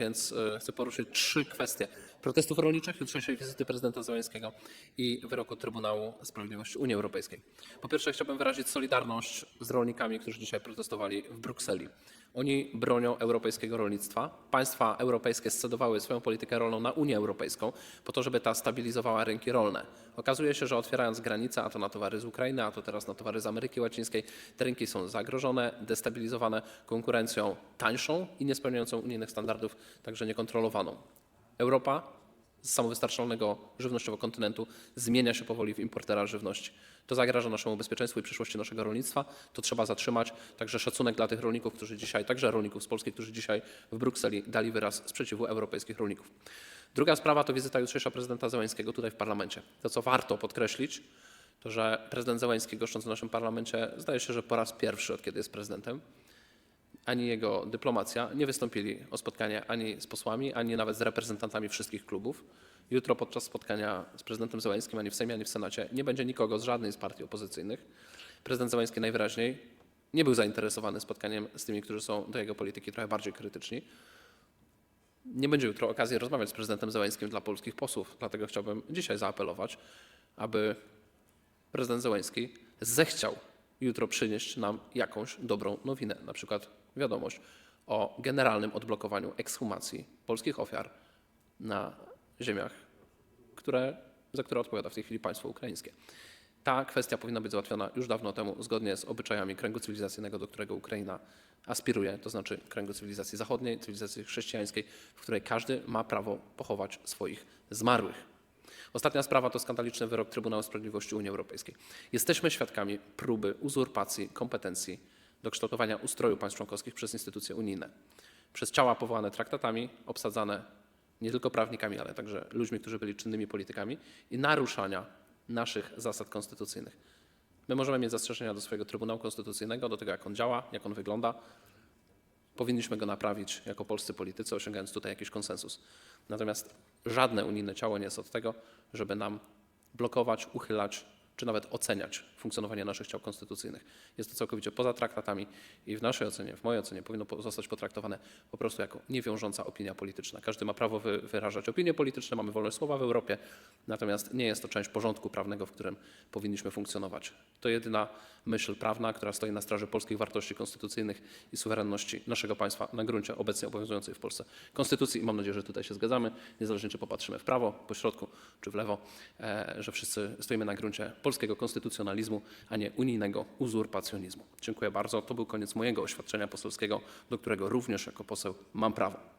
Więc e, chcę poruszyć trzy kwestie. Protestów rolniczych, jutrzejszej wizyty prezydenta Załęckiego i wyroku Trybunału Sprawiedliwości Unii Europejskiej. Po pierwsze chciałbym wyrazić solidarność z rolnikami, którzy dzisiaj protestowali w Brukseli. Oni bronią europejskiego rolnictwa. Państwa europejskie scedowały swoją politykę rolną na Unię Europejską po to, żeby ta stabilizowała rynki rolne. Okazuje się, że otwierając granice, a to na towary z Ukrainy, a to teraz na towary z Ameryki Łacińskiej, te rynki są zagrożone, destabilizowane konkurencją tańszą i niespełniającą unijnych standardów, także niekontrolowaną. Europa z samowystarczalnego żywnościowo kontynentu zmienia się powoli w importera żywności. To zagraża naszemu bezpieczeństwu i przyszłości naszego rolnictwa. To trzeba zatrzymać. Także szacunek dla tych rolników, którzy dzisiaj, także rolników z Polski, którzy dzisiaj w Brukseli dali wyraz sprzeciwu europejskich rolników. Druga sprawa to wizyta jutrzejsza prezydenta Zełańskiego tutaj w parlamencie. To, co warto podkreślić, to że prezydent Zełański goszcząc w naszym parlamencie, zdaje się, że po raz pierwszy od kiedy jest prezydentem, ani jego dyplomacja nie wystąpili o spotkanie ani z posłami, ani nawet z reprezentantami wszystkich klubów. Jutro podczas spotkania z prezydentem Zełańskim ani w Sejmie, ani w Senacie nie będzie nikogo z żadnej z partii opozycyjnych. Prezydent Zełański najwyraźniej nie był zainteresowany spotkaniem z tymi, którzy są do jego polityki trochę bardziej krytyczni. Nie będzie jutro okazji rozmawiać z prezydentem Zełańskim dla polskich posłów, dlatego chciałbym dzisiaj zaapelować, aby prezydent Zełański zechciał jutro przynieść nam jakąś dobrą nowinę, na przykład wiadomość o generalnym odblokowaniu ekshumacji polskich ofiar na ziemiach, które, za które odpowiada w tej chwili państwo ukraińskie. Ta kwestia powinna być załatwiona już dawno temu, zgodnie z obyczajami kręgu cywilizacyjnego, do którego Ukraina aspiruje, to znaczy kręgu cywilizacji zachodniej, cywilizacji chrześcijańskiej, w której każdy ma prawo pochować swoich zmarłych. Ostatnia sprawa to skandaliczny wyrok Trybunału Sprawiedliwości Unii Europejskiej. Jesteśmy świadkami próby uzurpacji kompetencji do kształtowania ustroju państw członkowskich przez instytucje unijne. Przez ciała powołane traktatami, obsadzane nie tylko prawnikami, ale także ludźmi, którzy byli czynnymi politykami i naruszania naszych zasad konstytucyjnych. My możemy mieć zastrzeżenia do swojego Trybunału Konstytucyjnego, do tego, jak on działa, jak on wygląda. Powinniśmy go naprawić jako polscy politycy, osiągając tutaj jakiś konsensus. Natomiast żadne unijne ciało nie jest od tego, żeby nam blokować, uchylać czy nawet oceniać funkcjonowanie naszych ciał konstytucyjnych. Jest to całkowicie poza traktatami i w naszej ocenie, w mojej ocenie powinno po- zostać potraktowane po prostu jako niewiążąca opinia polityczna. Każdy ma prawo wy, wyrażać opinie polityczne, mamy wolność słowa w Europie, natomiast nie jest to część porządku prawnego, w którym powinniśmy funkcjonować. To jedyna myśl prawna, która stoi na straży polskich wartości konstytucyjnych i suwerenności naszego państwa na gruncie obecnie obowiązującej w Polsce konstytucji i mam nadzieję, że tutaj się zgadzamy, niezależnie czy popatrzymy w prawo, po środku czy w lewo, e, że wszyscy stoimy na gruncie polskiego konstytucjonalizmu, a nie unijnego uzurpacjonizmu. Dziękuję bardzo. To był koniec mojego oświadczenia poselskiego, do którego również jako poseł mam prawo.